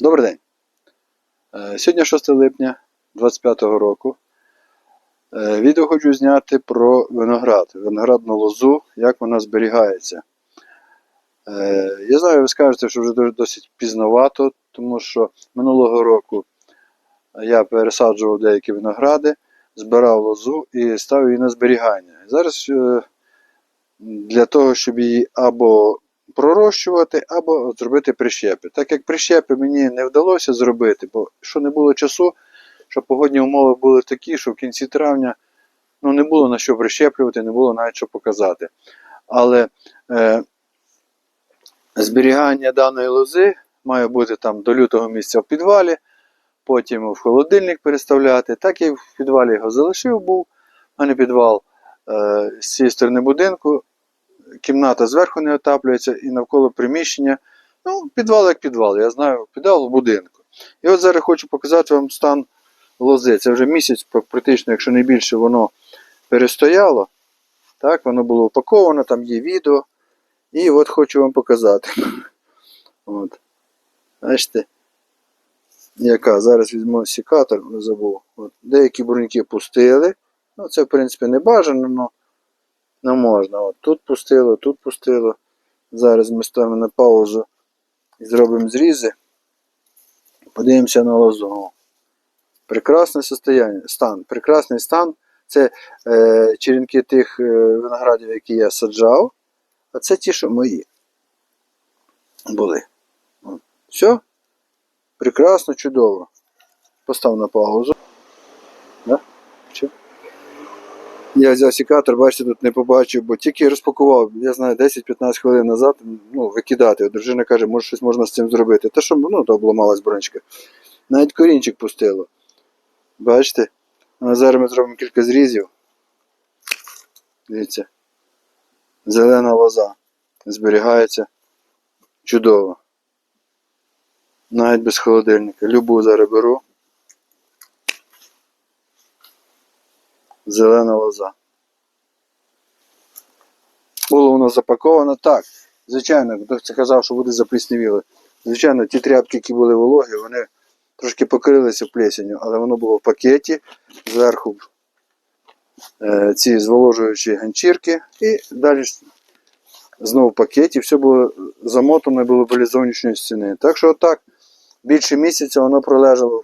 Добрий день. Е, Сьогодні 6 липня 2025 року. Е, Відео хочу зняти про виноград, виноградну лозу, як вона зберігається. Е, Я знаю, ви скажете, що вже досить пізновато, тому що минулого року я пересаджував деякі виногради, збирав лозу і ставив її на зберігання. Зараз для того, щоб її або пророщувати, або зробити прищепи. Так як прищепи мені не вдалося зробити, бо що не було часу, що погодні умови були такі, що в кінці травня ну, не було на що прищеплювати, не було навіть що показати. Але е, зберігання даної лози має бути там до лютого місяця в підвалі, потім в холодильник переставляти. Так як в підвалі його залишив був, у мене підвал е, з цієї сторони будинку, кімната зверху не отаплюється і навколо приміщення. Ну, підвал як підвал, я знаю, підвал в будинку. І от зараз хочу показати вам стан лози. Це вже місяць, практично, якщо не більше, воно перестояло. Так, воно було упаковано, там є відео. І от хочу вам показати. От. Бачите, яка? Зараз візьму секатор, не забув. От. Деякі бруньки пустили. Ну, це, в принципі, не бажано, але не можна. От тут пустило, тут пустило. Зараз ми ставимо на паузу і зробимо зрізи. Подивимося на лозу. Прекрасне состояння, стан. Прекрасний стан. Це е, черенки тих е, виноградів, які я саджав. А це ті, що мої були. Все. Прекрасно, чудово. Постав на паузу. Я взяв секатор, бачите, тут не побачив, бо тільки розпакував, я знаю, 10-15 хвилин назад ну, викидати. Дружина каже, може щось можна з цим зробити. Та що, ну, то обламалась бронечка. Навіть корінчик пустило. Бачите? А зараз ми зробимо кілька зрізів. Дивіться. Зелена лоза. Зберігається чудово. Навіть без холодильника. Любу зараз беру. Зелена лоза. Було воно запаковано так. Звичайно, хто казав, що буде запліснівіло. Звичайно, ті тряпки, які були вологі, вони трошки покрилися плесенью, але воно було в пакеті, зверху е, ці зволожуючі ганчірки, і далі знову в пакеті, все було замотано і було біля зовнішньої стіни. Так що отак, більше місяця воно пролежало,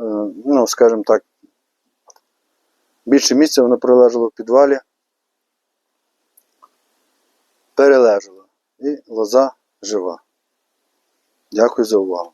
е, ну, скажімо так, більше місця воно пролежало в підвалі, перележало. І лоза жива. Дякую за увагу.